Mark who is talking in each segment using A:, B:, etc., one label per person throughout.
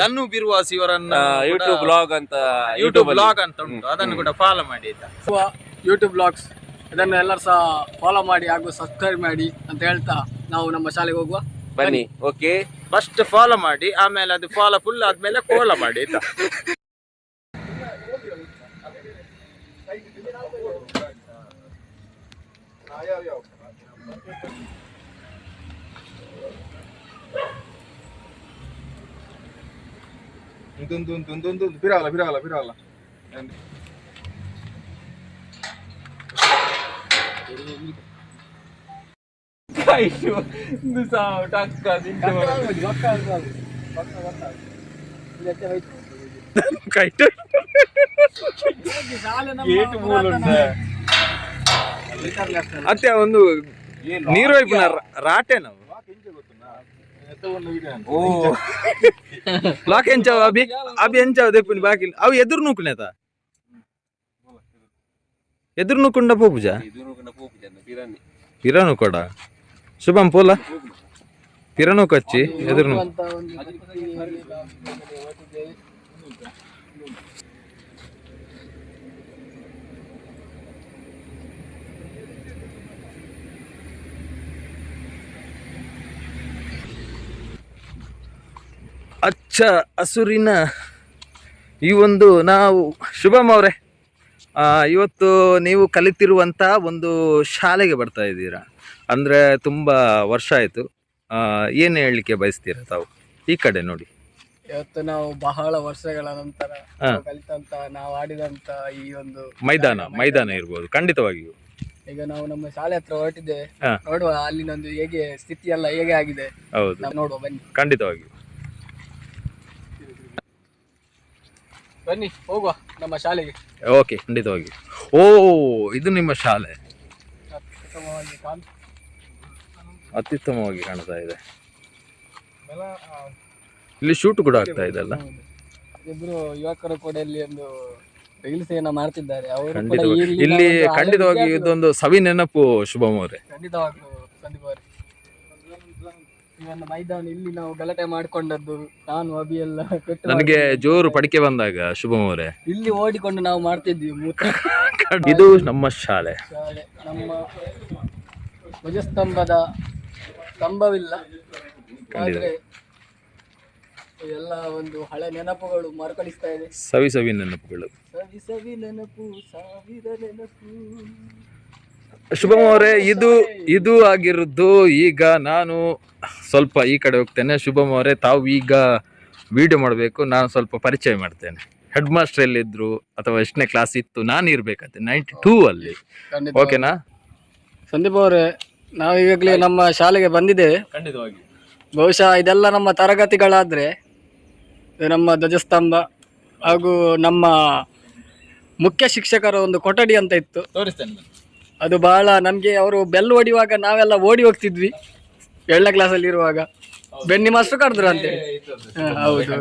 A: ತನ್ನು ಬಿರುವಾಸ್ ಇವರನ್ನ
B: YouTube blog ಅಂತ
A: ಯೂಟ್ಯೂಬ್ ಬ್ಲಾಗ್ ಅಂತ ಉಂಟು. ಅದನ್ನು ಕೂಡ ಫಾಲೋ ಮಾಡಿ ಆಯ್ತಾ
C: ಯೂಟ್ಯೂಬ್ ಬ್ಲಾಗ್ಸ್ ಇದನ್ನು ಎಲ್ಲರೂ ಸಹ ಫಾಲೋ ಮಾಡಿ ಹಾಗೂ ಸಬ್ಸ್ಕ್ರೈಬ್ ಮಾಡಿ ಅಂತ ಹೇಳ್ತಾ ನಾವು ನಮ್ಮ ಶಾಲೆಗೆ ಹೋಗುವ.
B: ಬನ್ನಿ ಓಕೆ
A: ಫಸ್ಟ್ ಫಾಲೋ ಮಾಡಿ ಆಮೇಲೆ ಅದು ಫಾಲೋ ಫುಲ್ ಆದ್ಮೇಲೆ ಕೋಲ ಮಾಡಿ ಆಯ್ತಾ?
D: Dun dun dun dun dun pirala pirala pirala
A: ಕೈಟ್ ಅತ್ತೆ ಒಂದು ನೀರು ರಾಟೆ ನಾವು ಓ. ಲಾಕ್ ಎಂಚಾವ ಅಭಿ ಅಭಿ ಎಂಚಾವ ದೆಪ್ಪುನಿ ಬಾಕಿ ಅವು ಎದುರು ನೂಕುನೇತ ಎದುರು ನೂಕುಂಡ ಪೂಜ? ಪಿರಾನು ಕೊಡ. ಶುಭಂ ಪೋಲ? ಪಿರಾನು ಕಚ್ಚಿ ಎದುರು ಅಚ್ಚ ಹಸುರಿನ ಈ ಒಂದು ನಾವು ಶುಭಮ್ ಅವರೇ. ಆ, ಇವತ್ತು ನೀವು ಕಲಿತಿರುವಂಥ ಒಂದು ಶಾಲೆಗೆ ಬರ್ತಾ ಇದ್ದೀರಾ. ಅಂದರೆ ತುಂಬ ವರ್ಷ ಆಯಿತು. ಏನು ಹೇಳಲಿಕ್ಕೆ ಬಯಸ್ತೀರಾ ತಾವು? ಈ ಕಡೆ ನೋಡಿ.
C: ಇವತ್ತು ನಾವು ಬಹಳ ವರ್ಷಗಳ ನಂತರ ಕಲಿತಂತ ನಾವು ಆಡಿದಂತ ಈ ಒಂದು
A: ಮೈದಾನ ಮೈದಾನ. ಇರ್ಬೋದು ಖಂಡಿತವಾಗಿಯೂ
C: ಈಗ ನಾವು ನಮ್ಮ ಶಾಲೆ ಹತ್ರ ಹೊರಟಿದ್ದೇವೆ. ನೋಡುವ ಅಲ್ಲಿನೊಂದು ಹೇಗೆ ಸ್ಥಿತಿ ಎಲ್ಲ ಹೇಗೆ ಆಗಿದೆ.
A: ಹೌದು.
C: ನೋಡುವ ಬನ್ನಿ.
A: ಖಂಡಿತವಾಗಿಯೂ
C: ಬನ್ನಿ ಹೋಗುವ ನಮ್ಮ ಶಾಲೆಗೆ.
A: ಓಕೆ ಖಂಡಿತವಾಗಿ. ಓ ಇದು ನಿಮ್ಮ ಶಾಲೆ.
C: ಅತ್ಯುತ್ತಮವಾಗಿ ಕಾಣ್-
A: ಅತ್ಯುತ್ತಮವಾಗಿ ಕಾಣ್ತಾ ಇದೆ. ಇಲ್ಲಿ ಶೂಟ್ ಕೂಡ ಆಗ್ತಾ ಇದೆ ಅಲ್ಲ?
C: ಇಬ್ಬರು ಇಬ್ರು ಯುವಕರು ಕೂಡ ಇಲ್ಲಿ ಒಂದು ರೀಲ್ಸ್ ಏನೋ ಮಾಡ್ತಿದ್ದಾರೆ. ಅವರು
A: ಖಂಡಿತವಾಗಿ. ಇಲ್ಲಿ ಖಂಡಿತವಾಗಿ ಇದೊಂದು ಸವಿ ನೆನಪು ಶುಭಮ್ ಅವರೇ
C: ಖಂಡಿತವಾಗ್ಲೂ ಸಂದೀಪ್ ಅವರೇ ಒಂದು ಮೈದಾನ ಇಲ್ಲಿ ನಾವು ಗಲಾಟೆ ಮಾಡ್ಕೊಂಡದ್ದು ನಾನು ಅಭಿ ಎಲ್ಲ ಪೆಟ್ಟು
A: ನನಗೆ ಜೋರು ಪಡಿಕೆ ಬಂದಾಗ ಶುಭಂ ಅವರೇ.
C: ಇಲ್ಲಿ ಓಡಿಕೊಂಡು ನಾವು ಮಾಡ್ತಿದ್ವಿ ಮೂತ್ರ
A: ಇದು ನಮ್ಮ ಶಾಲೆ.
C: ಶಾಲೆ ನಮ್ಮ ಧ್ವಜಸ್ತಂಭದ ಸ್ತಂಭವಿಲ್ಲ. ಆದ್ರೆ ಎಲ್ಲ ಒಂದು ಹಳೆ ನೆನಪುಗಳು ಮರುಕಳಿಸ್ತಾ ಇದೆ.
A: ಸವಿ ಸವಿ ನೆನಪುಗಳು.
C: ಸವಿ ಸವಿ ನೆನಪು ಸಾವಿರ ನೆನಪು.
A: ಶುಭಂ ಅವರೇ ಇದು ಇದು ಆಗಿರೋದು ಈಗ ನಾನು ಸ್ವಲ್ಪ ಈ ಕಡೆ ಹೋಗ್ತೇನೆ. ಶುಭಮ್ ಅವರೇ ತಾವು ಈಗ ವಿಡಿಯೋ ಮಾಡಬೇಕು. ನಾನು ಸ್ವಲ್ಪ ಪರಿಚಯ ಮಾಡ್ತೇನೆ. ಹೆಡ್ ಮಾಸ್ಟರ್ ಎಲ್ಲಿದ್ರು ಅಥವಾ ಎಷ್ಟನೇ ಕ್ಲಾಸ್ ಇತ್ತು ನಾನು ಇರಬೇಕಂತೆ ನೈಂಟಿ ಟೂ ಅಲ್ಲಿ ಓಕೆನಾ
C: ಸಂದೀಪ್ ಅವರೇ ನಾವು ಈಗಾಗಲೇ ನಮ್ಮ ಶಾಲೆಗೆ ಬಂದಿದ್ದೇವೆ
A: ಖಂಡಿತವಾಗಿ.
C: ಬಹುಶಃ ಇದೆಲ್ಲ ನಮ್ಮ ತರಗತಿಗಳಾದರೆ ನಮ್ಮ ಧ್ವಜಸ್ತಂಭ ಹಾಗೂ ನಮ್ಮ ಮುಖ್ಯ ಶಿಕ್ಷಕರ ಒಂದು ಕೊಠಡಿ ಅಂತ ಇತ್ತು.
A: ತೋರಿಸ್ತೇನೆ
C: ಅದು ಬಹಳ ನಮಗೆ ಅವರು ಬೆಲ್ ಹೊಡಿಯುವಾಗ ನಾವೆಲ್ಲ ಓಡಿ ಹೋಗ್ತಿದ್ವಿ. ಏಳನೇ ಕ್ಲಾಸಲ್ಲಿ ಇರುವಾಗ. ಬೆನ್ನಿ ಮಾಸ್ಟರ್ ಕರೆದ್ರು ಅಂತ. ಹೌದು.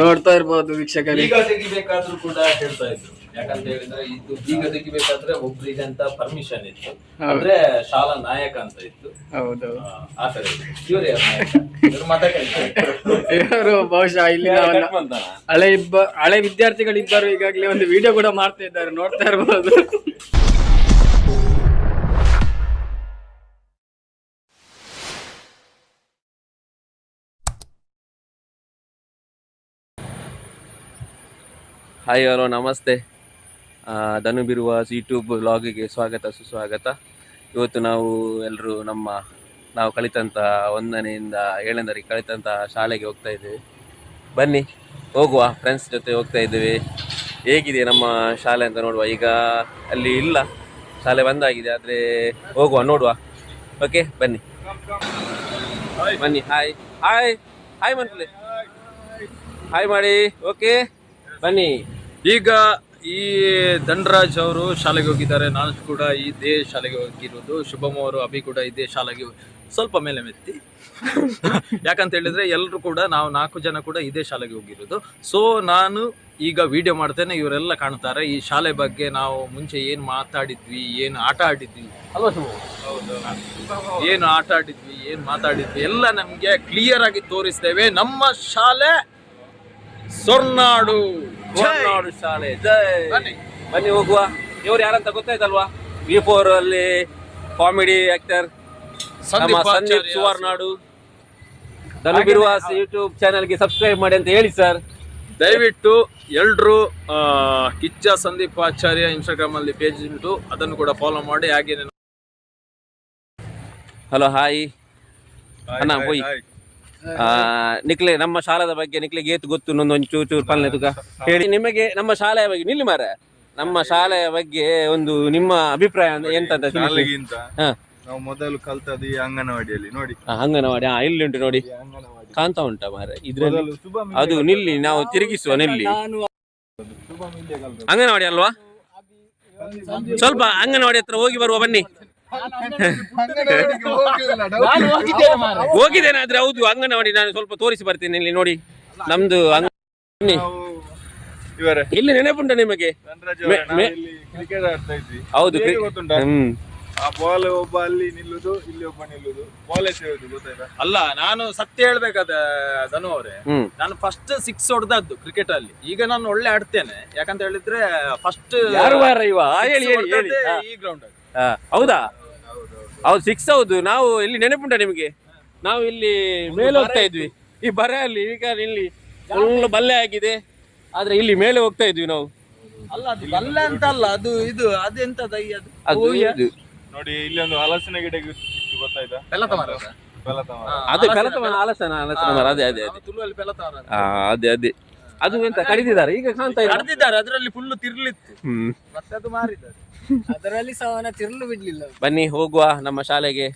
C: ನೋಡ್ತಾ ಇರ್ಬೋದು ವೀಕ್ಷಕರಿ.
A: ಈಗ ತೆಗಿಬೇಕಾದ್ರೂ ಕೂಡ ಹೇಳ್ತಾ ಇದ್ರು. ಯಾಕಂತ ಹೇಳಿದ್ರೆ ಇದು ಈಗ ತೆಗಿಬೇಕಾದ್ರೆ ಒಬ್ರಿಗೆ ಅಂತ ಪರ್ಮಿಷನ್ ಇತ್ತು ಅಂದ್ರೆ ಶಾಲಾ ನಾಯಕ ಅಂತ ಇತ್ತು.
C: ಹೌದು.
A: ಇವ್ರು
C: ಬಹುಶಃ ಇಲ್ಲಿ ಹಳೆ ಇಬ್ಬ ಹಳೆ ವಿದ್ಯಾರ್ಥಿಗಳಿಬ್ಬರು ಈಗಾಗಲೇ ಒಂದು ವಿಡಿಯೋ ಕೂಡ ಮಾಡ್ತಾ ಇದ್ದಾರೆ. ನೋಡ್ತಾ ಇರ್ಬೋದು.
B: ಹಾಯ್ ಹಲೋ, ನಮಸ್ತೆ. ದನು ಬಿರುವ ಯೂಟ್ಯೂಬ್ ಬ್ಲಾಗಿಗೆ ಸ್ವಾಗತ, ಸುಸ್ವಾಗತ. ಇವತ್ತು ನಾವು ಎಲ್ಲರೂ ನಮ್ಮ, ನಾವು ಕಲಿತಂಥ ಒಂದನೆಯಿಂದ ಏಳನೇದರಿಗೆ ಕಲಿತಂಥ ಶಾಲೆಗೆ ಹೋಗ್ತಾ ಇದ್ದೀವಿ. ಬನ್ನಿ, ಹೋಗುವ ಫ್ರೆಂಡ್ಸ್ ಜೊತೆ ಹೋಗ್ತಾ ಇದ್ದೀವಿ. ಹೇಗಿದೆ ನಮ್ಮ ಶಾಲೆ ಅಂತ ನೋಡುವ. ಈಗ ಅಲ್ಲಿ ಇಲ್ಲ, ಶಾಲೆ ಬಂದಾಗಿದೆ, ಆದರೆ ಹೋಗುವ, ನೋಡುವ. ಓಕೆ ಬನ್ನಿ. ಬನ್ನಿ ಹಾಯ್ ಹಾಯ್ ಹಾಯ್ ಮಂತ್ಲೆ. ಹಾಯ್ ಮಾಡಿ ಓಕೆ ಬನ್ನಿ.
A: ಈಗ ಈ ಧನರಾಜ್ ಅವರು ಶಾಲೆಗೆ ಹೋಗಿದ್ದಾರೆ. ನಾನು ಕೂಡ ಇದೇ ಶಾಲೆಗೆ ಹೋಗಿರೋದು. ಶುಭಮ್ ಅವರು ಅಭಿ ಕೂಡ ಇದೇ ಶಾಲೆಗೆ ಸ್ವಲ್ಪ ಮೇಲೆ ಮೆತ್ತಿ. ಯಾಕಂತ ಹೇಳಿದ್ರೆ ಎಲ್ಲರೂ ಕೂಡ ನಾವು ನಾಲ್ಕು ಜನ ಕೂಡ ಇದೇ ಶಾಲೆಗೆ ಹೋಗಿರೋದು. ಸೊ ನಾನು ಈಗ ವಿಡಿಯೋ ಮಾಡ್ತೇನೆ. ಇವರೆಲ್ಲ ಕಾಣ್ತಾರೆ. ಈ ಶಾಲೆ ಬಗ್ಗೆ ನಾವು ಮುಂಚೆ ಏನು ಮಾತಾಡಿದ್ವಿ ಏನು ಆಟ ಆಡಿದ್ವಿ. ಅಲ್ವಾ ಶುಭ ಏನು ಆಟ ಆಡಿದ್ವಿ ಏನು ಮಾತಾಡಿದ್ವಿ ಎಲ್ಲ ನಮಗೆ ಕ್ಲಿಯರ್ ಆಗಿ ತೋರಿಸ್ತೇವೆ. ನಮ್ಮ ಶಾಲೆ ಸೊರ್ನಾಡು
B: ಶಾಲೆ ಜೈ.
A: ಬನ್ನಿ.
B: ಹೋಗುವ. ಇವ್ರು ಯಾರಂತ ಗೊತ್ತಾಯ್ತಲ್ವಾ? ವಿ ಫೋರ್ ಅಲ್ಲಿ ಕಾಮಿಡಿ ಆಕ್ಟರ್ ನಮ್ಮ
A: ಸಂದೀಪ್.
B: ಸುವರ್ನಾಡು. ಧನು ಬಿರುವಾಸ್ ಯೂಟ್ಯೂಬ್ ಚಾನೆಲ್ಗೆ ಸಬ್ಸ್ಕ್ರೈಬ್ ಮಾಡಿ ಅಂತ ಹೇಳಿ ಸರ್
A: ದಯವಿಟ್ಟು ಎಲ್ರು ಆ, ಕಿಚ್ಚ ಸಂದೀಪ್ ಆಚಾರ್ಯ ಇನ್ಸ್ಟಾಗ್ರಾಮ್ ಅಲ್ಲಿ ಪೇಜ್ ಉಂಟು ಅದನ್ನು ಕೂಡ ಫಾಲೋ ಮಾಡಿ ಹಾಗೆ
B: ಹಲೋ ಹಾಯ್ ಅಣ್ಣ ಹೋಯ್. ನಿಕ್ಲೆ ನಮ್ಮ ಶಾಲಾದ ಬಗ್ಗೆ ನಿಕ್ಲೆಗೆ ಏತು ಗೊತ್ತು ಒಂದು ಒಂಚೂರು ಚೂರು ಪಲ್ಲೆ ತುಕ. ಹೇಳಿ ನಿಮಗೆ ನಮ್ಮ ಶಾಲೆಯ ಬಗ್ಗೆ ನಿಲ್ಲಿ ಮಾರ ನಮ್ಮ ಶಾಲೆಯ ಬಗ್ಗೆ ಒಂದು ನಿಮ್ಮ ಅಭಿಪ್ರಾಯ ಅಂದ್ರೆ ಎಂತ ಅಂತ ತಿಳಿಸಿ.
D: ಶಾಲೆಗಿಂತ
B: ಹಾ.
D: ನಾವು ಮೊದಲು ಕಲ್ತದ್ದು ಈ ಅಂಗನವಾಡಿಯಲ್ಲಿ ನೋಡಿ.
B: ಹಾ, ಅಂಗನವಾಡಿ ಹಾ ಇಲ್ಲಿ ಉಂಟು ನೋಡಿ.
D: ಅಂಗನವಾಡಿ.
B: ಕಾಣ್ತಾ ಉಂಟಾ ಮಾರ ಇದ್ರಲ್ಲಿ
D: ಮೊದಲು
B: ಅದು ನಿಲ್ಲಿ ನಾವು ತಿರುಗಿಸುವ ನಿಲ್ಲಿ.
D: ಕಲ್ತದ್ದು.
B: ಅಂಗನವಾಡಿ ಅಲ್ವಾ? ಸ್ವಲ್ಪ ಅಂಗನವಾಡಿ ಹತ್ರ ಹೋಗಿ ಬರುವ ಬನ್ನಿ.
C: ಹೋಗಿದ್ದೇನೆ
B: ಆದ್ರೆ ಹೌದು ಅಂಗನವಾಡಿ ನಾನು ಸ್ವಲ್ಪ ತೋರಿಸಿ ಬರ್ತೇನೆ ಇಲ್ಲಿ ನೋಡಿ. ನಮ್ದು
D: ಅಂಗನವಾಡಿ
B: ಇಲ್ಲಿ ನೆನಪುಂಟ ನಿಮಗೆ?
D: ಕ್ರಿಕೆಟ್ ಆಡ್ತಾ ಇದ್ವಿ.
B: ಹೌದು ಹ್ಮ್.
D: ಆ ಬಾಲ್ ಒಬ್ಬ ಅಲ್ಲಿ ನಿಲ್ಲುದು ಇಲ್ಲಿ ಒಬ್ಬ ನಿಲ್ಲುದು. ಬಾಲ್ ಎಸೆಯುವುದು ಗೊತ್ತಾಯ್ತಾ?
A: ಅಲ್ಲ ನಾನು ಸತ್ಯ ಹೇಳ್ಬೇಕಾದ ಧನು ಅವ್ರೆ ನಾನು ಫಸ್ಟ್ ಸಿಕ್ಸ್ ಹೊಡೆದದ್ದು ಕ್ರಿಕೆಟ್ ಅಲ್ಲಿ. ಈಗ ನಾನು ಒಳ್ಳೆ ಆಡ್ತೇನೆ. ಯಾಕಂತ ಹೇಳಿದ್ರೆ ಫಸ್ಟ್. ಈ ಗ್ರೌಂಡ್ ಅಲ್ಲಿ.
B: ಹೌದಾ? ಹೌದು ಸಿಕ್ಸ್ ಹೌದು. ನಾವು ಇಲ್ಲಿ ನೆನಪುಂಟ ನಿಮಗೆ? ನಾವು ಇಲ್ಲಿ ಮೇಲೆ ಹೋಗ್ತಾ ಇದ್ವಿ. ಈ ಬರ ಅಲ್ಲಿ ಈಗ ಇಲ್ಲಿ ಫುಲ್ ಬಲ್ಲೆ ಆಗಿದೆ. ಆದ್ರೆ ಇಲ್ಲಿ ಮೇಲೆ ಹೋಗ್ತಾ ಇದ್ವಿ ನಾವು.
A: ಅಲ್ಲ ಅದು ಬಲ್ಲ ಅಂತ ಅಲ್ಲ ಅದು ಇದು ಅದೆಂತದ ಈ ಅದು?
B: ಅದು ಇದು.
D: ನೋಡಿ ಇಲ್ಲಿ ಒಂದು ಹಲಸಿನ ಗಿಡ ಇತ್ತು ಗೊತ್ತಾಯ್ತಾ?
A: ಪೆಲತ ಮರ ಅದ?
D: ಬೆಲತ ಮರ.
B: ಅದು ಮರ, ಹಲಸನ ಹಲಸನ ಮರ ಅದೇ ಅದೇ
A: ನಾವು
B: ಅದೇ.
A: ತುಳುವಲ್ಲಿ ಪೆಲತ ಮರ ಅಂತ.
B: ಆ, ಅದೇ ಅದೇ. ಅದು ಎಂತ ಕಡಿದಿದ್ದಾರೆ? ಈಗ ಕಾಣ್ತಾ ಇಲ್ಲ.
A: ಕಡ್ದಿದ್ದಾರೆ ಅದರಲ್ಲಿ ಫುಲ್ ತಿರ್ಲಿತ್ತು.
B: ಹ್ಮ್.
A: ಮತ್ತೆ ಅದು ಮಾರಿದ್ದಾರೆ.
C: ಅದರಲ್ಲಿ ಸಹ ಅವನ ತಿರುಳು ಬಿಡ್ಲಿಲ್ಲ
B: ಬನ್ನಿ ಹೋಗುವ ನಮ್ಮ ಶಾಲೆಗೆ.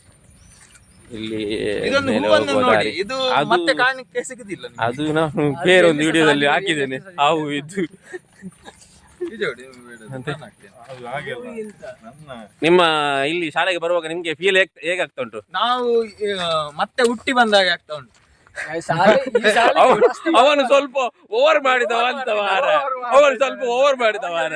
B: ಇಲ್ಲಿ
A: ಇದೊಂದು
B: ಮೇಲೆ
A: ಹೂವನ್ನು
B: ಹೋಗುವ
A: ನೋಡಿ.
B: ದಾರಿ.
A: ಇದು
B: ಅದು-
A: ಮತ್ತೆ ಸಿಗುದಿಲ್ಲ ನಿಮ್ಗೆ.
B: ಅದು ನಾನು ಬೇರೆ ಒಂದು ವಿಡಿಯೋದಲ್ಲಿ ಹಾಕಿದ್ದೇನೆ. ಹಾವು ಇದು
A: ಇದು ನೋಡಿ, ಇದು ಬೇಡ, ನಾನು ಹಾಕ್ತೇನೆ.
D: ಅದು ಹಾಗೆ ಅಲ್ಲ. ನನ್ನ
B: ನಿಮ್ಮ ಇಲ್ಲಿ ಶಾಲೆಗೆ ಬರುವಾಗ ನಿಮ್ಗೆ ಫೀಲ್ ಹೇಗಾಗ್ತಾ ಉಂಟು?
A: ನಾವು ಆ, ಮತ್ತೆ ಹುಟ್ಟಿ ಬಂದಾಗ ಆಗ್ತಾ ಉಂಟು.
B: ಅವನು ಅವನು ಸ್ವಲ್ಪ ಓವರ್ ಮಾಡಿದವ ಅಂತ ಮಾರ ಅವನು ಸ್ವಲ್ಪ ಓವರ್ ಮಾಡಿದ ಮಾರ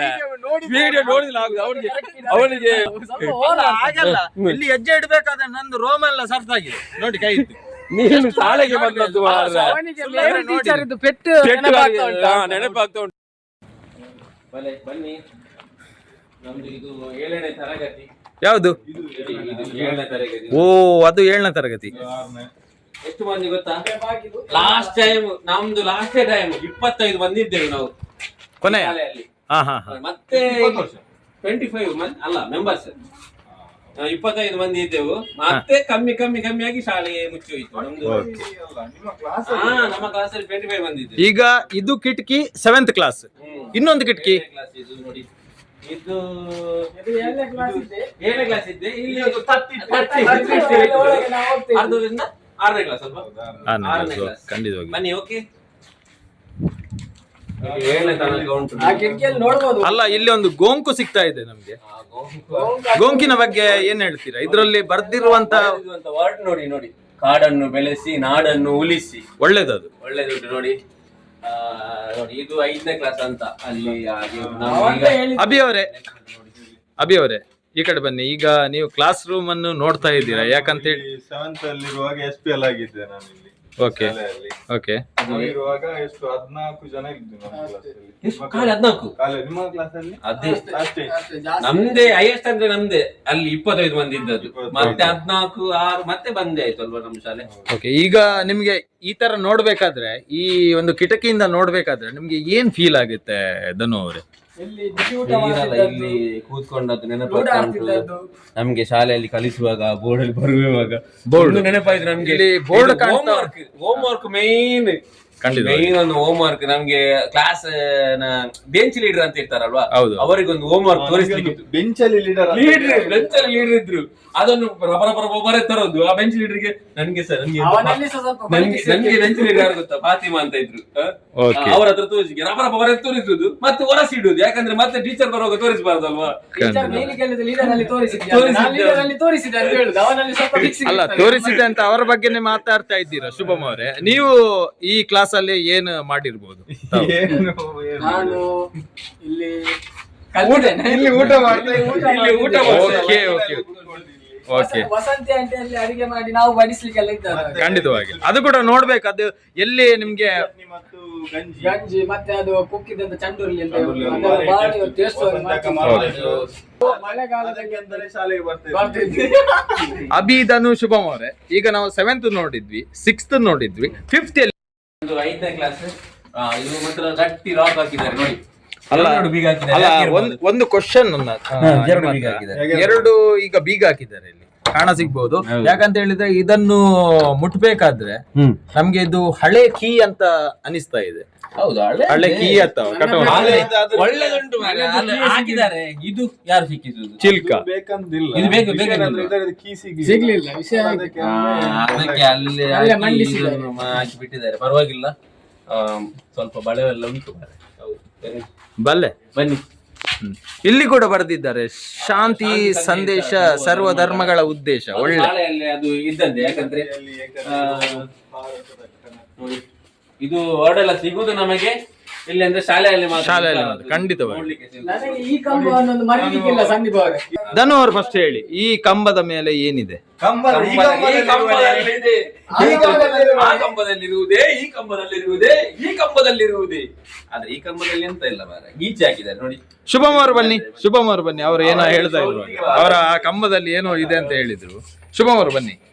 B: ವಿಡಿಯೋ ನೋಡಿದ್ರೆ ಆಗುದು ಅವನಿಗೆ ಅವನಿಗೆ
C: ಸ್ವಲ್ಪ ಓವರ್
A: ಅಲ್ಲ, ಇಲ್ಲಿ ಹೆಜ್ಜೆ ಇಡ್ಬೇಕಾದ್ರೆ ನಂದು ರೋಮ್ ಎಲ್ಲ ಸರ್ತಾಗಿದೆ ನೋಡಿ ಕೈ
B: ನೀನು ಶಾಲೆಗೆ ಬಂದದ್ದು
C: ಇದ್ದು ಪೆಟ್ಟು ನೆನಪಾಗ್ತಾ ಉಂಟು.
B: ಬನ್ನಿ ನಮ್ದು ಇದು ಏಳನೇ ತರಗತಿ.
A: ಯಾವುದು?
B: ಇದು ಏಳನೇ ತರಗತಿ.
A: ಓ ಅದು ಏಳನೇ ತರಗತಿ.
B: ಎಷ್ಟು ಮಂದಿ ಗೊತ್ತಾ? ಲಾಸ್ಟ್ ಟೈಮ್ ನಮ್ದು ಲಾಸ್ಟ್ ಟೈಮ್ ಇಪ್ಪತ್ತೈದು ಮಂದಿ ಇದ್ದೇವೆ ನಾವು.
A: ಕೊನೆ
B: ಶಾಲೆಯಲ್ಲಿ.
A: ಹಾ ಹಾ ಹಾ.
B: ಮತ್ತೆ ಟ್ವೆಂಟಿ ಫೈವ್ ಮಂದಿ ಅಲ್ಲ ಮೆಂಬರ್ಸ್ ಇಪ್ಪತ್ತೈದು ಮಂದಿ ಇದ್ದೆವು. ಮತ್ತೆ ಕಮ್ಮಿ ಕಮ್ಮಿ ಕಮ್ಮಿ ಆಗಿ ಶಾಲೆ ಮುಚ್ಚಿ ಹೋಯ್ತು ನಮ್ದು
D: ಅಲ್ಲ, ನಿಮ್ಮ ಕ್ಲಾಸ್
B: ಹಾ ನಮ್ಮ ಕ್ಲಾಸಲ್ಲಿ ಟ್ವೆಂಟಿ ಫೈವ್ ಮಂದಿ ಇದ್ದೇವೆ.
A: ಈಗ ಇದು ಕಿಟಕಿ ಸೆವೆಂತ್ ಕ್ಲಾಸ್ ಇನ್ನೊಂದು ಕಿಟಕಿ.
B: ಕ್ಲಾಸ್ ಇದು ನೋಡಿ. ಇದು
C: ಇದು ಏಳನೇ ಕ್ಲಾಸ್ ಇದೆ
B: ಏಳನೇ ಕ್ಲಾಸ್ ಇದ್ದೆ ಇಲ್ಲಿ
C: ಅದು ತರ್ಟಿ, ತರ್ಟಿ, ತರ್ಟಿ
B: ಆರನೇ ಕ್ಲಾಸ್ ಅಲ್ವಾ?
A: ಆರನೇ
B: ಆರನೇ
A: class,
B: class.
A: ಖಂಡಿತವಾಗಿ.
B: ಬನ್ನಿ ಓಕೆ ಏಳನೇ ತನಕ ಉಂಟು.
C: ಆ ಕಿಟಕಿಯಲ್ಲಿ ನೋಡ್ಬೋದು.
A: ಅಲ್ಲ ಇಲ್ಲಿ ಒಂದು ಗೋಂಕು ಸಿಗ್ತಾ ಇದೆ ನಮ್ಗೆ. ಗೋಂಕಿನ ಬಗ್ಗೆ ಏನ್ ಹೇಳ್ತೀರಾ? ಇದರಲ್ಲಿ ಬರ್ದಿರುವಂತ
B: ವರ್ಡ್ ನೋಡಿ ನೋಡಿ. ಕಾಡನ್ನು ಬೆಳೆಸಿ ನಾಡನ್ನು ಉಳಿಸಿ.
A: ಒಳ್ಳೇದದು.
B: ಒಳ್ಳೇದುಂಟು ನೋಡಿ. ಆ, ನೋಡಿ ಇದು ಐದನೇ ಕ್ಲಾಸ್ ಅಂತ. ಅಲ್ಲಿ ಹಾಗೆ ನಾವು ಈಗ-.
A: ಅಭಿ ಅವರೇ. ಅಭಿ ಅವರೇ. ಈ ಕಡೆ ಬನ್ನಿ. ಈಗ ನೀವು ಕ್ಲಾಸ್ ರೂಮ್ ಅನ್ನು ನೋಡ್ತಾ ಇದ್ದೀರಾ? ಯಾಕಂತ ಹೇಳಿ
D: ಸೆವೆಂತ್ ಅಲ್ಲಿರುವಾಗ ಎಸ್ ಪಿ ಎಲ್ ಆಗಿದ್ದೆ ನಾನು ಇಲ್ಲಿ.
A: ಓಕೆ
D: ಶಾಲೆಯಲ್ಲಿ.
A: ಓಕೆ
D: ನಾವಿರುವಾಗ ಎಷ್ಟು? ಹದ್ನಾಲ್ಕು ಜನ ಇದ್ವಿ ನಮ್ಮ ಕ್ಲಾಸಲ್ಲಿ
B: ಎಷ್ಟು? ಕಾಲ ಹದ್ನಾಲ್ಕು?
D: ಕಾಲೇಜ್ ನಿಮ್ಮ ಕ್ಲಾಸಲ್ಲಿ
B: ಅದೇ.
D: ಅಷ್ಟೇ
C: ಅಷ್ಟೇ.
B: ನಮ್ದೇ ಹೈಯೆಸ್ಟ್ ಅಂದ್ರೆ ನಮ್ದೇ. ಅಲ್ಲಿ ಇಪ್ಪತ್ತೈದು ಮಂದಿ ಇದ್ದದ್ದು.
D: ಇಪ್ಪತ್ತೈದು.
B: ಮತ್ತೆ ಹದ್ನಾಲ್ಕು ಆರು ಮತ್ತೆ ಬಂದೆ ಆಯ್ತು ಅಲ್ವಾ ನಮ್ಮ ಶಾಲೆ?
A: ಓಕೆ ಈಗ ನಿಮ್ಗೆ ಈ ತರ ನೋಡ್ಬೇಕಾದ್ರೆ ಈ ಒಂದು ಕಿಟಕಿಯಿಂದ ನೋಡ್ಬೇಕಾದ್ರೆ ನಿಮ್ಗೆ ಏನ್ ಫೀಲ್ ಆಗುತ್ತೆ ಧನು ಅವರೇ?
C: ಇಲ್ಲಿ
B: ಇಲ್ಲಿ ಕೂತ್ಕೊಂಡದ್ದು
C: ನೆನಪು
B: ನೆನಪಾಗ್ತಾ ಉಂಟು. ನಮ್ಗೆ ಶಾಲೆಯಲ್ಲಿ ಕಲಿಸುವಾಗ ಬೋರ್ಡ್ ಅಲ್ಲಿ ಬರುವಾಗ ಬೋರ್ಡ್ ನೆನಪಾಯ್ತು ನಮ್ಗೆ
A: ಇಲ್ಲಿ board ಕಾಣ್ತಾ
B: homework homework main. Main ಒಂದು ಹೋಮ್ ವರ್ಕ್ ನಮ್ಗೆ ಕ್ಲಾಸ್ ಬೆಂಚ್ ಲೀಡರ್ ಅಂತ ಇರ್ತಾರಲ್ವಾ?
A: ಹೌದು.
B: ಅವರಿಗೊಂದು ಹೋಮ್ ವರ್ಕ್ ತೋರಿಸ್ಲಿಕ್ಕೆ
D: ಬೆಂಚಲ್ಲಿ ಲೀಡರ್
B: ಲೀಡರ್ ಬೆಂಚ್ ಅಲ್ಲಿ ಲೀಡರ್ ಇದ್ರು. ಅದನ್ನು ರಬರ ರಬ ರಬ ತರೋದು ಆ ಬೆಂಚ್ ಲೀಡರ್ಗೆ ನನ್ಗೆ ಸರ್ ನನ್ಗೆ ನನ್ಗೆ. ಬೆಂಚ್ ಲೀಡರ್ ಗೊತ್ತಾ? ಫಾತಿಮಾ ಅಂತ ಇದ್ರು. ಅವ್ರ ಹತ್ರ ತೋರಿಸಿ ರಬರ ರಬ ಬರೆ ತೋರಿಸುದು. ಮತ್ತೆ ಹೊರಸಿಡುದು ಯಾಕಂದ್ರೆ ಮತ್ತೆ ಟೀಚರ್ ಬರುವಾಗ ತೋರಿಸಬಾರ್ದಲ್ವಾ?
C: ಅಲ್ಲಿ ಅಲ್ಲಿ
A: ಅಲ್ಲ. ತೋರಿಸಿದೆ ಅಂತ ಅವರ ಬಗ್ಗೆನೇ ಮಾತಾಡ್ತಾ ಇದ್ದೀರಾ ಶುಭಮ್ ಅವರೇ. ನೀವು ಈ ಕ್ಲಾಸ್ ಕ್ಲಾಸಲ್ಲಿ ಏನು ಮಾಡಿರ್ಬೋದು?
D: ಏನು ಏನು?
C: ನಾನು ಇಲ್ಲಿ ಕಲ್ತಿದ್ದೇನೆ.
D: ಇಲ್ಲಿ ಊಟ ಮಾಡ್ತಾ ಇಲ್ಲಿ ಊಟ
A: ಓಕೆ ಓಕೆ ಓಕೆ.
C: ವಸಂತಿ ಅಂತ ಅಲ್ಲಿ ಅಡಿಗೆ ಮಾಡಿ ನಾವು ಬಡಿಸ್ಲಿಕ್ಕೆಲ್ಲ ಇದ್ದಾರೆ
A: ಖಂಡಿತವಾಗಿ. ಅದು ಕೂಡ ನೋಡ್ಬೇಕು ಅದು ಎಲ್ಲಿ ನಿಮ್ಗೆ
D: ಚಟ್ನಿ ಮತ್ತು ಗಂಜಿ.
C: ಗಂಜಿ ಮತ್ತೆ ಅದು ಕುಕ್ಕಿದಂತ ಚಂಡುರ್ಲಿ ಅಂತ
D: ಚಂದುರ್ಲಿ
C: ಅದೆಲ್ಲ
D: ಮಾರೈಕೆ.
C: ಬಾರಿ ಟೇಸ್ಟ್
D: ವಸಂತಕ ಮಾರೈಕೆ.
C: ಮಳೆಗಾಲದಲ್ಲಿ
D: ಅದಕ್ಕೆಂತಲೇ ಶಾಲೆಗೆ ಬರ್ತಾ
C: ಬರ್ತಿದ್ವಿ.
A: ಅಭಿಧನು ಶುಭಂ ಅವರೇ. ಈಗ ನಾವು ಸೆವೆಂತ್ ನೋಡಿದ್ವಿ ಸಿಕ್ಸ್ತ್ ನೋಡಿದ್ವಿ ಫಿಫ್ತ್
B: ಒಂದು ಐದನೇ ಕ್ಲಾಸ್ ಇದು ಮಾತ್ರ ಗಟ್ಟಿ ಲಾಕ್ ಹಾಕಿದ್ದಾರೆ ನೋಡಿ.
A: ಅಲ್ಲ
B: ಎರಡು ಬೀಗ ಹಾಕಿದ್ದಾರೆ.
A: ಅಲ್ಲ
B: ಯಾಕೆ
A: ಒಂದ್ ಒಂದು ಕ್ವಶನ್
B: ಎರಡು ಬೀಗ ಹಾಕಿದ್ದಾರೆ.
A: ಎರಡು ಈಗ ಬೀಗ ಹಾಕಿದ್ದಾರೆ ಇಲ್ಲಿ. ಕಾಣ ಸಿಗ್ಬಹುದು ಯಾಕಂತ ಹೇಳಿದ್ರೆ ಇದನ್ನು ಮುಟ್ಬೇಕಾದ್ರೆ ನಮ್ಗೆ ಇದು ಹಳೆ ಕೀ ಅಂತ ಅನಿಸ್ತಾ ಇದೆ.
B: ಹೌದು
A: ಹಳೆ ಕೀ ಅಥವಾ ಕಟೌನ್
B: ಒಳ್ಳೆದುಂಟು ಮಾರ್ರೆ. ಅಲ್ಲ, ಹಾಕಿದ್ದಾರೆ. ಇದು ಯಾರು
A: ಚಿಲ್ಕ.
B: ಇದು ಬೇಕು,
D: ಸಿಗ್ಲಿಲ್ಲ.
C: ಸಿಗ್ಲಿಲ್ಲ ವಿಷಯ
D: ಅದಕ್ಕೆ
B: ಆ, ಅದಕ್ಕೆ ಅಲ್ಲಿ
C: ಅಲ್ಲೇ
B: ಹಾಕಿ
C: ಮಂಡಿಸಿದ್ದಾರೆ.
B: ಇದನ್ನು ಹಾಕಿ ಬಿಟ್ಟಿದ್ದಾರೆ ಪರವಾಗಿಲ್ಲ. ಆಮ್, ಸ್ವಲ್ಪ ಬಳೆವೆಲ್ಲ ಉಂಟು ಮಾರ್ರೆ. ಹೌದು ಸರಿ.
A: ಬಲ್ಲೆ.
B: ಬನ್ನಿ.
A: ಹ್ಮ್. ಇಲ್ಲಿ ಕೂಡ ಬರೆದಿದ್ದಾರೆ ಶಾಂತಿ ಸಂದೇಶ ಸರ್ವ ಧರ್ಮಗಳ ಉದ್ದೇಶ. ಒಳ್ಳೆ.
B: ಶಾಲೆಯಲ್ಲಿ ಅದು ಇದ್ದಂತೆ ಯಾಕಂದ್ರೆ
D: ಅಲ್ಲಿ
B: ಆ,
D: ಭಾರತದ ಕನ್ನಡ.
B: ನೋಡಿ. ಇದು ವರ್ಡ್ ಎಲ್ಲ ಸಿಗುದು ನಮಗೆ ಇಲ್ಲಿ ಅಂದ್ರೆ ಶಾಲೆಯಲ್ಲಿ ಮಾತ್ರ
A: ಶಾಲೆಯಲ್ಲಿ ಮಾತ್ರ, ಖಂಡಿತವಾಗಿ.
B: ನೋಡ್ಲಿಕ್ಕೆ ಸಿಗುದು.
C: ನನಗೆ ಈ ಕಂಬವನ್ನು ಮರಿಲಿಕ್ಕಿಲ್ಲ ಸಂದೀಪ್ ಅವರೇ
A: ಧನು ಅವರು ಫಸ್ಟ್ ಹೇಳಿ ಈ ಕಂಬದ ಮೇಲೆ ಏನಿದೆ?
D: ಕಂಬದ ಈ ಕಂಬದಲ್ಲಿ
B: ಕಂಬದಲ್ಲಿದೆ.
D: ಆ ಕಂಬದಲ್ಲಿರುವ-
B: ಆ ಕಂಬದಲ್ಲಿರುವುದೇ ಈ ಕಂಬದಲ್ಲಿರುವುದೇ ಈ ಕಂಬದಲ್ಲಿರುವುದೇ. ಆದ್ರೆ ಈ ಕಂಬದಲ್ಲಿ ಎಂತ ಇಲ್ಲ ಮಾರ ಈಚೆ ಹಾಕಿದ್ದಾರೆ ನೋಡಿ.
A: ಶುಭಂ ಅವರು ಬನ್ನಿ ಶುಭಮಾರು ಅವರು ಬನ್ನಿ ಅವರು ಏನೋ ಹೇಳ್ತಾ ಇದ್ರು ಅವರ ಆ ಕಂಬದಲ್ಲಿ ಏನೋ ಇದೆ ಅಂತ ಹೇಳಿದ್ರು. ಶುಭಮಾರು ಅವರು ಬನ್ನಿ.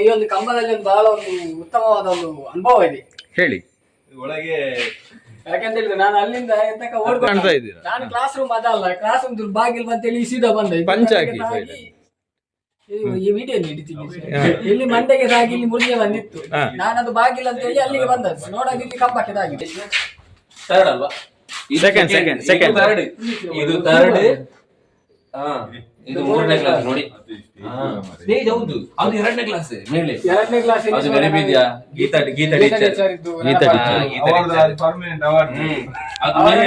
C: ಈ ಒಂದು ಕಂಬದಲ್ಲಿ ಒಂದು ಬಹಳ ಒಂದು ಉತ್ತಮವಾದ ಒಂದು ಅನುಭವ ಇದೆ.
A: ಹೇಳಿ.
D: ಒಳಗೆ
C: ಯಾಕಂತ ಹೇಳಿದ್ರೆ ನಾನು ಅಲ್ಲಿಂದ ಎಂತಕ
A: ಕಾಣ್ತಾ
C: ಓಡ್ಕೊಂಡು
A: ಇದ್ದೀರಾ?
C: ನಾನು ಕ್ಲಾಸ್ ರೂಮ್ ಅದಲ್ಲ ಕ್ಲಾಸ್ ರೂಮ್ ದುರ್ಬಾಗಿಲ್ ಅಂತ ಹೇಳಿ ಸೀದಾ ಬಂದೆ. ಈ- ಈ ವಿಡಿಯೋ ಹಿಡಿತೀನಿ ಇಲ್ಲಿ ಮಂಡೆಗೆ ತಾಗಿ ಇಲ್ಲಿ ಮುರಿಗೆ ಬಂದಿತ್ತು.
A: ನಾನು
C: ಅದು ಬಾಗಿಲ್ ಅಂತ ಹೇಳಿ ಅಲ್ಲಿಗೆ ಬಂದದ್ದು. ನೋಡಾಗ ಇಲ್ಲಿ ಕಂಬಕ್ಕೆ ತಾಗಿದೆ
B: ಥರ್ಡ್ ಅಲ್ವಾ? ಇದು
A: Second, second, second.
B: ಥರ್ಡ್ ಇದು ಥರ್ಡ್ ಹಾ. ಇದು ಮೂರನೇ ಕ್ಲಾಸ್ ನೋಡಿ. ಹಾ. ಸ್ಟೇಜ್ ಹೌದು. ಅದು ಎರಡನೇ ಕ್ಲಾಸ್ ಮೇಲೆ
C: ಎರಡನೇ ಕ್ಲಾಸ್
B: ಅದು ನೆನಪಿದ್ಯಾ ಗೀತಾ ಗೀತಾ ಟೀಚರ್
A: ಗೀತಾ
B: ಹಾ,
A: teacher.
B: ಗೀತಾ
D: ಅವರದ್ದು ಅದು ಪರ್ಮನೆಂಟ್ ಅವಾರ್ಡ್
B: ಹ್ಮ್. ಅದು ಮೇಲೆ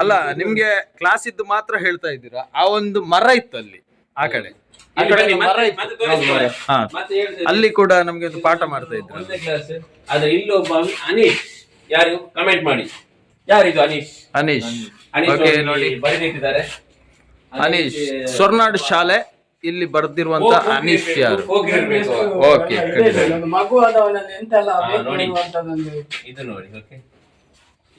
A: ಅಲ್ಲ ನಿಮ್ಗೆ ಕ್ಲಾಸ್ ಇದ್ದು ಮಾತ್ರ ಹೇಳ್ತಾ ಇದ್ದೀರಾ? ಆ ಒಂದು ಮರ ಇತ್ತು ಅಲ್ಲಿ ಆ ಕಡೆ. ಅಲ್ಲಿ ಕೂಡ ನಮ್ಗೆ ಒಂದು ಪಾಠ ಮಾಡ್ತಾ ಇದ್ರು.
B: ಆದ್ರೆ ಇಲ್ಲೊಬ್ಬ ಅನೀಶ್. ಯಾರು? ಕಮೆಂಟ್ ಮಾಡಿ. ಯಾರಿದು? ಅನೀಶ್.
A: ಅನೀಶ್.
B: ಅನೀಶ್
A: ಓಕೆ
B: ನೋಡಿ
A: ನೋಡಿ.
B: ಬರೆದಿಟ್ಟಿದ್ದಾರೆ
A: ಅನೀಶ್ ಸ್ವರ್ನಾಡ್ ಶಾಲೆ ಇಲ್ಲಿ ಬರ್ದಿರುವಂತ ಅನೀಶ್ ಯಾರು? ಓಕೆ
C: ಮಗು.
B: ಇದು ನೋಡಿ ಓಕೆ.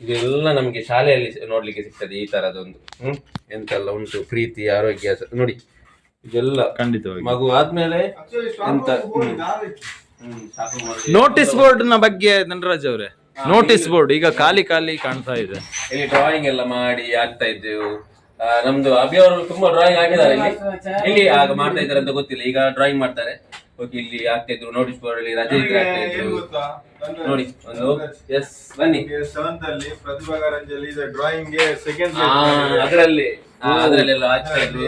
B: ಇದೆಲ್ಲ ನಮಗೆ ಶಾಲೆಯಲ್ಲಿ ನೋಡ್ಲಿಕ್ಕೆ ಸಿಗ್ತದೆ ಈ ತರದೊಂದು. ಹ್ಮ್? ಎಂತೆಲ್ಲ ಉಂಟು ಪ್ರೀತಿ ಆರೋಗ್ಯ ನೋಡಿ. ಇದೆಲ್ಲ
A: ಖಂಡಿತವಾಗಿ.
B: ಮಗು ಆದ್ಮೇಲೆ ಎಂತ
A: ನೋಟಿಸ್ ಬೋರ್ಡ್ನ ಬಗ್ಗೆ ಧನರಾಜ್ ಅವರೇ. ನೋಟಿಸ್ ಬೋರ್ಡ್ ಈಗ ಖಾಲಿ ಖಾಲಿ ಕಾಣ್ತಾ ಇದೆ.
B: ಇಲ್ಲಿ ಡ್ರಾಯಿಂಗ್ ಎಲ್ಲ ಮಾಡಿ ಆಗ್ತಾ ಇದ್ದೆವು. ನಮ್ದು ಅಭಿ ಅವರು ತುಂಬಾ ಡ್ರಾಯಿಂಗ್ ಹಾಕಿದ್ದಾರೆ ಇಲ್ಲಿ. ಇಲ್ಲಿ ಆಗ ಮಾಡ್ತಾ ಇದ್ದಾರೆ ಅಂತ ಗೊತ್ತಿಲ್ಲ. ಈಗ ಡ್ರಾಯಿಂಗ್ ಮಾಡ್ತಾರೆ. ಓಕೆ ಇಲ್ಲಿ ಆಗ್ತಾ ಇದ್ರು. ನೋಟಿಸ್ ಬೋರ್ಡ್ ಅಲ್ಲಿ ರಜೆ ಇದ್ರೆ ಆಗ್ತಾ ಇದ್ರು. ನೋಡಿ ಒಂದು ಎಸ್ ಬನ್ನಿ.
D: ಸೆವೆಂತ್ ಅಲ್ಲಿ ಪ್ರತಿಭಾ ಕಾರಂಜಲ್ಲಿ ಇದೆ ಡ್ರಾಯಿಂಗ್ಗೆ ಸೆಕೆಂಡ್
B: ಅದರಲ್ಲಿ. ಅದ್ರಲ್ಲೆಲ್ಲ ಆಗ್ತಾ ಇದ್ರು.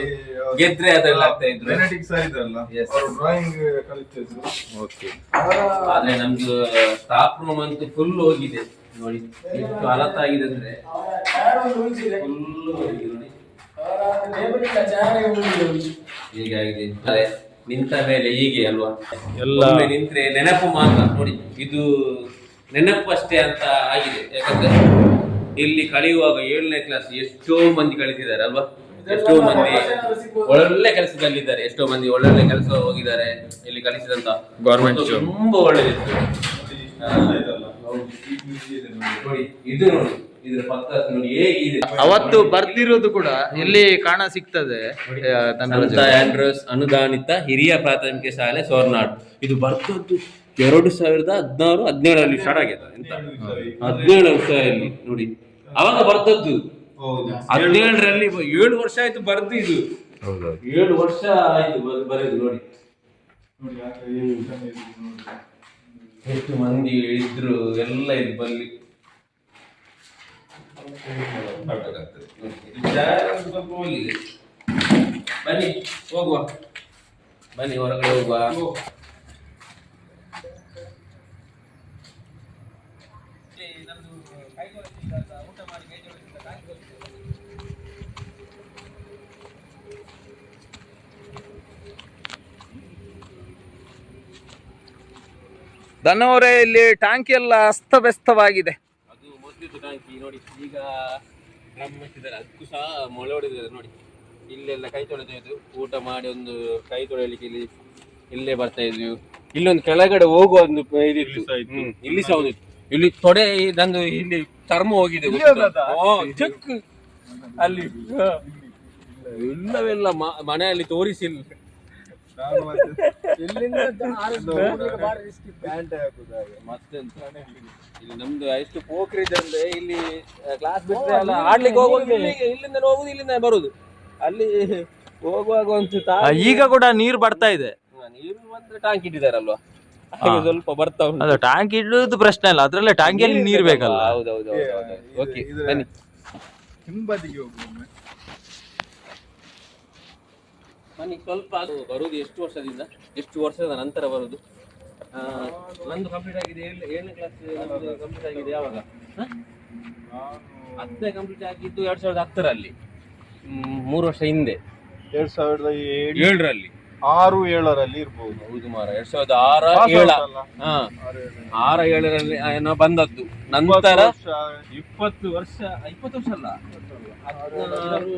B: ಗೆದ್ರೆ ಅದರಲ್ಲಿ ಆಗ್ತಾ ಇದ್ರು.
D: ಇದ್ರಲ್ಲ ಡ್ರಾಯಿಂಗ್ ಕಲಿತಿದ್ರು.
A: ಓಕೆ
B: ಆದ್ರೆ ನಮ್ದು ಸ್ಟಾಫ್ ರೂಮ್ ಅಂತೂ ಫುಲ್ ಹೋಗಿದೆ. ನೋಡಿ ಎಷ್ಟು ಅಲತ್ತಾಗಿದೆ ಅಂದ್ರೆ. ಫುಲ್ ಹೋಗಿದೆ. ಹೀಗಾಗಿದೆ ಅದೇ ನಿಂತ ಮೇಲೆ ಹೀಗೆ ಅಲ್ವಾ?
A: ಎಲ್ಲ-
B: ನಿಂತ್ರೆ ನೆನಪು ಮಾತ್ರ ನೋಡಿ ಇದು ನೆನಪು ಅಷ್ಟೇ ಅಂತ ಆಗಿದೆ. ಯಾಕಂದ್ರೆ ಇಲ್ಲಿ ಕಳೆಯುವಾಗ ಏಳನೇ ಕ್ಲಾಸ್ ಎಷ್ಟೋ ಮಂದಿ ಕಳಿಸಿದ್ದಾರೆ ಅಲ್ವಾ? ಎಷ್ಟೋ ಮಂದಿ ಒಳ್ಳೆ ಕೆಲಸದಲ್ಲಿದ್ದಾರೆ. ಎಷ್ಟೋ ಮಂದಿ ಒಳ್ಳೊಳ್ಳೆ ಕೆಲಸ ಹೋಗಿದ್ದಾರೆ. ಇಲ್ಲಿ ಕಲಿಸಿದಂತ
A: ಗೌರ್ಮೆಂಟ್.
B: ತುಂಬಾ ಒಳ್ಳೆದಿತ್ತು. ನೋಡಿ ಇದು ನೋಡಿ.
A: ಅವತ್ತು ಬರ್ದಿರೋದು ಕೂಡ ಇಲ್ಲಿ ಕಾಣ ಸಿಗ್ತದೆ
B: ಆಂಡ್ರೋಸ್ ಅನುದಾನಿತ ಹಿರಿಯ ಪ್ರಾಥಮಿಕ ಶಾಲೆ ಸೋರ್ನಾಡ್. ಇದು ಬರ್ತದ್ದು ಎರಡು ಸಾವಿರದ ಹದಿನಾರು ಹದಿನೇಳರಲ್ಲಿ ಸ್ಟಾರ್ಟ್ ಆಗಿದೆ ಎಂತ? ಹದಿನೇಳು ವರ್ಷದಲ್ಲಿ ನೋಡಿ. ಅವಾಗ ಬರ್ತದ್ದು.
D: ಹೌದು.
B: ಹದಿನೇಳರಲ್ಲಿ ಏಳು ವರ್ಷ ಆಯ್ತು ಬರ್ದು ಇದು. ಏಳು ವರ್ಷ ಆಯ್ತು ಬರ್- ಬರೆದು ನೋಡಿ.
D: ಎಷ್ಟು ಜನ ನೋಡಿ.
B: ಎಷ್ಟು ಮಂದಿ ಇದ್ರು ಎಲ್ಲ ಇದು ಬಲ್ಲಿ ಹೋಗಿದೆ ಬನ್ನಿ ಹೋಗುವ ಬನ್ನಿ ಹೊರಗಡೆ ಹೋಗುವ
A: ಧನವರೇ ಇಲ್ಲಿ ಟ್ಯಾಂಕಿ ಎಲ್ಲ ಅಸ್ತವ್ಯಸ್ತವಾಗಿದೆ.
B: ನೋಡಿ ಈಗ ಬ್ರಹ್ಮಿಸಿದ್ದಾರೆ ಅದಕ್ಕೂ ಸಹ ಮೊಳೆ ಹೊಡೆದಿದ್ದಾರೆ ನೋಡಿ. ಇಲ್ಲೆಲ್ಲ ಕೈ ತೊಳೆದು ಊಟ ಮಾಡಿ ಒಂದು ಕೈ ತೊಳೆಯಲಿಕ್ಕೆ ಇಲ್ಲಿ ಇಲ್ಲೇ ಬರ್ತಾ ಇದ್ವಿ ಇಲ್ಲೊಂದು ಕೆಳಗಡೆ ಹೋಗುವ ಒಂದು ಇದಿತ್ತು ಹ್ಮ್, ಇಲ್ಲಿ ಸಹ ಒಂದು ಇಲ್ಲಿ ತೊಡೆ ನಂದು ಇಲ್ಲಿ ಚರ್ಮ ಹೋಗಿದೆ ಗೊತ್ತುಂಟಾ? ಓ, ಚೆಕ್. ಅಲ್ಲಿ ಹ. ಇಲ್ಲವೆಲ್ಲ ಮ- ಮನೆಯಲ್ಲಿ ತೋರಿಸಿಲ್ಲ.
D: ನಾನು ಮತ್ತೆ
C: ಬಾರಿ risk ಇತ್ತು.
D: ಪ್ಯಾಂಟ್ ಹಾಕುದು ಹಾಗೆ
B: ಮತ್ತೆಂತ? ಇಲ್ಲಿ ನಮ್ದು ಎಷ್ಟು ಪೋಖ್ರಿ ಇದೆ ಅಂದ್ರೆ ಇಲ್ಲಿ ಕ್ಲಾಸ್ ಬಿಟ್ಟರೆ ಎಲ್ಲ ಆಡ್ಲಿಕ್ಕೆ ಹೋಗುದು ಇಲ್ಲಿಂದ ಹೋಗುದು ಇಲ್ಲಿಂದ ಬರುದು. ಅಲ್ಲಿ ಹೋಗುವಾಗ ಒಂದು ತಾ-
A: ಈಗ ಕೂಡ ನೀರು ಬರ್ತಾ ಇದೆ.
B: ನೀರು ಬಂದ್ರೆ ಟ್ಯಾಂಕ್ ಇಟ್ಟಿದಾರಲ್ವಾ ಹಾಗೆ ಸ್ವಲ್ಪ ಬರ್ತಾ ಉಂಟು.
A: ಅದು ಟ್ಯಾಂಕ್ ಇಡುವುದು ಪ್ರಶ್ನೆ ಅಲ್ಲ ಅದ್ರಲ್ಲೇ ಟ್ಯಾಂಕಿಯಲ್ಲಿ ನೀರು ಬೇಕಲ್ಲ
B: ಹೌದೌದು ಓಕೆ ಬನ್ನಿ.
D: ಹಿಂಬದಿಗೆ ಹೋಗು
B: ಬನ್ನಿ ಸ್ವಲ್ಪ ಅದು ಬರುದು ಎಷ್ಟು ವರ್ಷದಿಂದ ಎಷ್ಟು ವರ್ಷದ ನಂತರ ಬರುದು? ನಂದು ಕಂಪ್ಲೀಟ್ ಆಗಿದೆ. ಏಳ್- ಏಳನೇ ಕ್ಲಾಸ್ ಕಂಪ್ಲೀಟ್ ಆಗಿದೆ ಯಾವಾಗ? ಹತ್ತನೇ ಕಂಪ್ಲೀಟ್ ಆಗಿದ್ದು ಎರಡ್ ಸಾವಿರದ ಹತ್ತರಲ್ಲಿ. ಮೂರು ವರ್ಷ ಹಿಂದೆ.
D: ಎರಡ್ ಸಾವಿರದ ಏಳು
B: ಏಳರಲ್ಲಿ.
D: ಆರು ಏಳರಲ್ಲಿ ಇರ್ಬೋದು.
B: ಹೌದು ಮಾರ ಎರಡ್ ಸಾವಿರದ ಆರ ಏಳ? ಹಾ.
D: ಆರು ಏಳು.
B: ಆರ ಏಳರಲ್ಲಿ. ಏನೋ ಬಂದದ್ದು. ನಂತರ ಇಪ್ಪತ್ತು ವರ್ಷ ಇಪ್ಪತ್ತು ವರ್ಷ ಅಲ್ಲ. ಹದಿನಾರು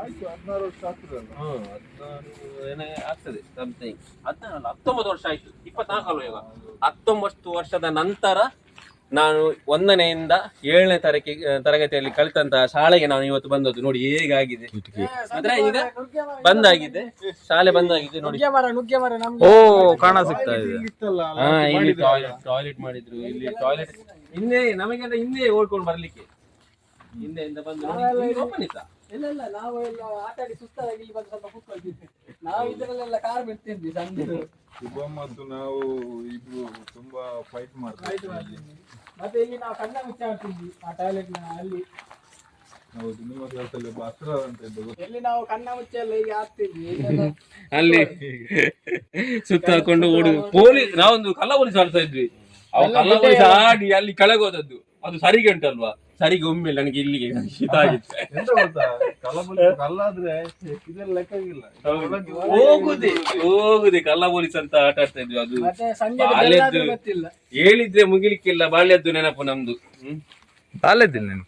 D: ಆಯ್ತು ಹದಿನಾರು ವರ್ಷ ಆಗ್ತದಲ್ಲ.
B: ಅಲ್ಲ ಹದಿನಾರು ಏನೇ ಆಗ್ತದೆ ಸಮಥಿಂಗ್ ಹದಿನಾರು ಅಲ್ಲ ಹತ್ತೊಂಬತ್ತು ವರ್ಷ ಆಯ್ತು ಇಪ್ಪತ್ನಾಲ್ಕು ಅಲ್ವ ಈಗ ಹತ್ತೊಂಬತ್ತು ವರ್ಷದ ನಂತರ ನಾನು ಒಂದನೆಯಿಂದ ಏಳನೇ ತರಗತಿ ತರಗತಿಯಲ್ಲಿ ಕಲಿತಂತಹ ಶಾಲೆಗೆ ನಾನು ಇವತ್ತು ಬಂದದ್ದು. ನೋಡಿ ಹೇಗಾಗಿದೆ? ಮಾತ್ರ ಈಗ ಬಂದಾಗಿದೆ. ಶಾಲೆ ಬಂದಾಗಿದೆ ನೋಡಿ.
C: ನುಗ್ಗೆ ಮರ ನುಗ್ಗೆ ಮರ ನಮ್ಗೆ
A: ಓ ಕಾಣ ಸಿಗ್ತಾ ಇದೆ.
B: ಹಾ ಇಲ್ಲಿ ಟಾಯ್ಲೆಟ್ ಟಾಯ್ಲೆಟ್ ಮಾಡಿದ್ರು. ಇಲ್ಲಿ ಟಾಯ್ಲೆಟ್ ಹಿಂದೆ ನಮಗೆಲ್ಲ ಹಿಂದೆ ಓಡ್ಕೊಂಡು ಬರ್ಲಿಕ್ಕೆ. ಹಿಂದೆಯಿಂದ ಬಂದು ಓಪನ್ ಇತ್ತ?
C: ಇಲ್ಲ ಇಲ್ಲ ನಾವು ಎಲ್ಲ ಆಟ ಆಡಿ ಸುಸ್ತಾಗಿ ಇಲ್ಲಿ ಬಂದು ಸ್ವಲ್ಪ ಕೂತ್ಕೊಳ್ತಿದ್ವಿ ನಾವು ಇದರಲ್ಲೆಲ್ಲ ಕಾರ್ ಬಿಡ್ತಿದ್ವಿ ಸಂಜೆ.
D: ಶುಭ ಮತ್ತು ನಾವು ಇಬ್ರು ತುಂಬಾ ಫೈಟ್ ಮಾಡ್ತೀವಿ.
C: ಮತ್ತೆ ಇಲ್ಲಿ ನಾವು ಕಣ್ಣ ಮುಚ್ಚ ಆಡ್ತಿದ್ವಿ ಆ ಟಾಯ್ಲೆಟ್ ಅಲ್ಲಿ.
D: ಹೌದು ನಿಮ್ಮ ಕ್ಲಾಸಲ್ಲಿ ಒಬ್ಬ ಹತ್ರ ಅಂತ ಇದ್ದ ಗೊತ್ತಾ?
C: ಎಲ್ಲಿ ನಾವು ಕಣ್ಣ ಮುಚ್ಚ ಎಲ್ಲ ಹೀಗೆ ಆಡ್ತಿದ್ವಿ.
B: ಅಲ್ಲಿ ಸುತ್ತ ಹಾಕೊಂಡು ಓಡಿ ಪೊಲೀಸ್ ನಾವೊಂದು ಕಲ್ಲ ಪೊಲೀಸ್ ಆಡ್ತಾ ಇದ್ವಿ. ಅವ ಕಲ್ಲ ಪೊಲೀಸ್ ಆಡಿ ಅಲ್ಲಿ ಕೆಳಗೆ ಹೋದದ್ದು. ಅದು ಸರಿಗೆ ಉಂಟಲ್ವಾ ಸರಿಗೆ ಒಮ್ಮೆ ನನಗೆ ಇಲ್ಲಿಗೆ ಶೀತ ಆಗಿತ್ತು
D: ಎಂತ ಗೊತ್ತಾ? ಕಲ್ಲ ಕಲ್ಲಾದ್ರೆ ಇದೆಲ್ಲ ಲೆಕ್ಕವಿಲ್ಲ ಒಳಗೆ
B: ಹೋಗುದೆ ಹೋಗುದೆ ಕಲ್ಲ ಪೊಲೀಸ್ ಅಂತ ಆಟ ಆಡ್ತಾ ಇದ್ವಿ ಅದು.
C: ಮತ್ತೆ ಸಂಜೆ
B: ಬಾಲ್ಯದ್ದು
C: ಗೊತ್ತಿಲ್ಲ.
B: ಹೇಳಿದ್ರೆ ಮುಗಿಲಿಕ್ಕಿಲ್ಲ ಬಾಲ್ಯದ್ದು ನೆನಪು ನಮ್ದು. ಹ್ಮ್.
A: ಬಾಲ್ಯದಿಲ್ಲ ನೀನು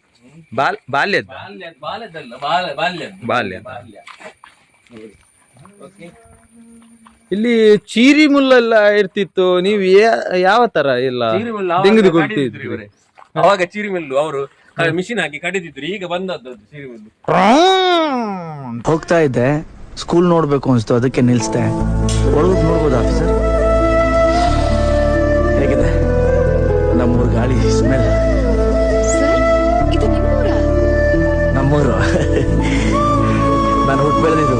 A: ಬಾಲ್ ಬಾಲ್ಯದ
B: ಬಾಲ್ಯ ಬಾಲ್ಯದಲ್ಲ ಬಾಲ್ಯ ಬಾಲ್ಯದ್ದು.
A: ಬಾಲ್ಯ.
B: ಬಾಲ್ಯ. ಓಕೆ.
A: ಇಲ್ಲಿ ಚೀರಿ ಮುಲ್ಲೆಲ್ಲ ಇರ್ತಿತ್ತು. ನೀವು ಯಾವ ತರ ಎಲ್ಲ ಅವಾಗ ಚೀರಿ
B: ಮುಲ್ಲು ಚಿರಿಮಿಲ್ಲು ಅವರು ಮಿಷಿನ್ ಹಾಕಿ ಕಡಿದಿದ್ರು ಈಗ ಬಂದದ್ದು ಅದು
E: ಹೋಗ್ತಾ ಇದ್ದೆ ಸ್ಕೂಲ್ ನೋಡ್ಬೇಕು ಅನ್ಸ್ತು ಅದಕ್ಕೆ ನಿಲ್ಸ್ದೆ. ಒಳಗೆ ನೋಡ್ಬೋದು ಆಫೀಸರ್ ಹೇಗಿದೆ? ನಮ್ಮೂರ್ ಗಾಳಿ ಸ್ಮೆಲ್
F: ಸರ್ ಇದು ನಿಮ್ಮೂರ?
E: ನಮ್ಮೂರು. ನಾನು ಹುಟ್ಟು ಬೆಳೆದಿದ್ದು